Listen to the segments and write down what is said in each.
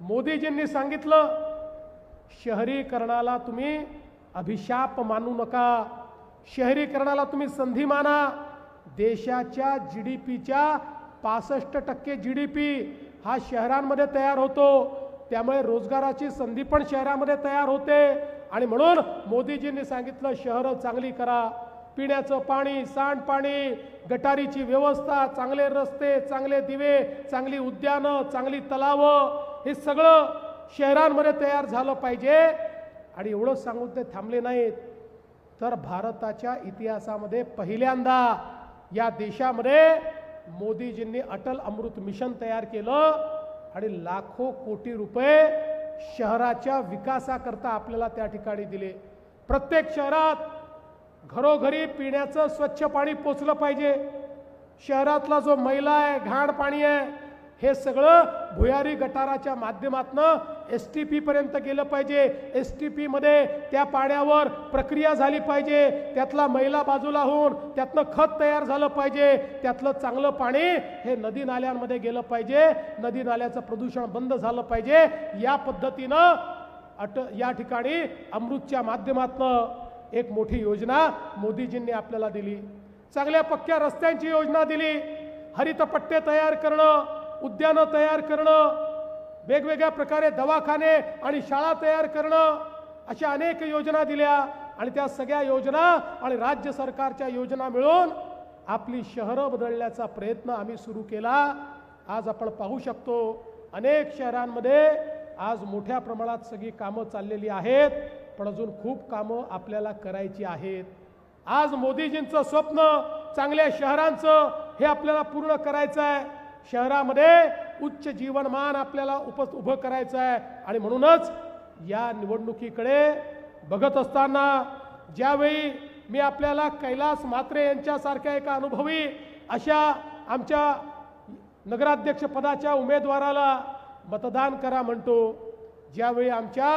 मोदीजींनी सांगितलं शहरीकरणाला तुम्ही अभिशाप मानू नका. शहरीकरणाला तुम्ही संधी माना. देशाच्या जी डी पीच्या पासष्ट टक्के जी डी पी हा शहरांमध्ये तयार होतो. त्यामुळे रोजगाराची संधी पण शहरामध्ये तयार होते. आणि म्हणून मोदीजींनी सांगितलं शहरं चांगली करा. पिण्याचं पाणी सांडपाणी गटारीची व्यवस्था चांगले रस्ते चांगले दिवे चांगली उद्यानं चांगली तलावं. हे सगळं शहरांमध्ये तयार झालं पाहिजे. आणि एवढं सांगून ते थांबले नाहीत. तर भारताच्या इतिहासामध्ये पहिल्यांदा या देशामध्ये मोदीजींनी अटल अमृत मिशन तयार केलं. आणि लाखो कोटी रुपये शहराच्या विकासाकरता आपल्याला त्या ठिकाणी दिले. प्रत्येक शहरात घरोघरी पिण्याचं स्वच्छ पाणी पोचलं पाहिजे. शहरातला जो मैला आहे घाण पाणी आहे हे सगळं भुयारी गटाराच्या माध्यमातनं एस टी पीपर्यंत गेलं पाहिजे. एस टी पीमध्ये त्या पाण्यावर प्रक्रिया झाली पाहिजे. त्यातला मैला बाजूला होऊन त्यातनं खत तयार झालं पाहिजे. त्यातलं चांगलं पाणी हे नदी नाल्यांमध्ये गेलं पाहिजे. नदी नाल्याचं प्रदूषण बंद झालं पाहिजे. या पद्धतीनं अट या ठिकाणी अमृतच्या माध्यमातनं एक मोठी योजना मोदीजींनी आपल्याला दिली. चांगल्या पक्क्या रस्त्यांची योजना दिली. हरितपट्टे तयार करणं उद्यानं तयार करणं वेगवेगळ्या प्रकारे दवाखाने आणि शाळा तयार करणं अशा अनेक योजना दिल्या आणि त्या सगळ्या योजना आणि राज्य सरकारच्या योजना मिळून आपली शहरं बदलण्याचा प्रयत्न आम्ही सुरू केला. आज आपण पाहू शकतो अनेक शहरांमध्ये आज मोठ्या प्रमाणात सगळी कामं चाललेली आहेत पण अजून खूप कामं आपल्याला करायची आहेत. आज मोदीजींचं स्वप्न चांगल्या शहरांचं हे आपल्याला पूर्ण करायचं आहे शहरामध्ये उच्च जीवनमान आपल्याला उप उभं करायचं आहे. आणि म्हणूनच या निवडणुकीकडे बघत असताना ज्यावेळी मी आपल्याला कैलास म्हात्रे यांच्यासारख्या एका अनुभवी अशा आमच्या नगराध्यक्षपदाच्या उमेदवाराला मतदान करा म्हणतो ज्यावेळी आमच्या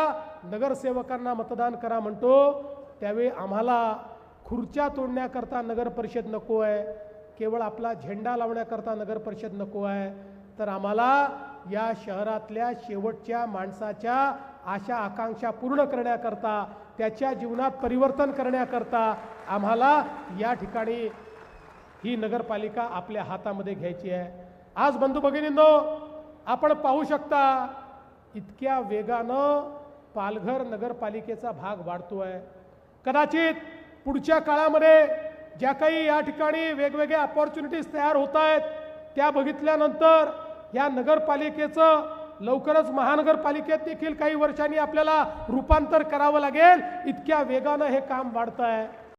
नगरसेवकांना मतदान करा म्हणतो त्यावेळी आम्हाला खुर्च्या तोडण्याकरता नगर परिषद नको आहे. केवळ आपला झेंडा लावण्याकरता नगर परिषद नको आहे तर आम्हाला या शहरातल्या शेवटच्या माणसाच्या आशा आकांक्षा पूर्ण करण्याकरता त्याच्या जीवनात परिवर्तन करण्याकरता आम्हाला या ठिकाणी ही नगरपालिका आपल्या हातामध्ये घ्यायची आहे. आज बंधू भगिनींनो आपण पाहू शकता इतक्या वेगानं पालघर नगरपालिकेचा भाग वाढतो आहे कदाचित पुढच्या काळामध्ये ज्या काही या ठिकाणी वेगवेगळ्या अपॉर्च्युनिटीज तयार होत आहेत त्या बघितल्यानंतर या नगरपालिकेचं लवकरच महानगरपालिकेत देखील काही वर्षांनी आपल्याला रूपांतर करावं लागेल. इतक्या वेगानं हे काम वाढतं आहे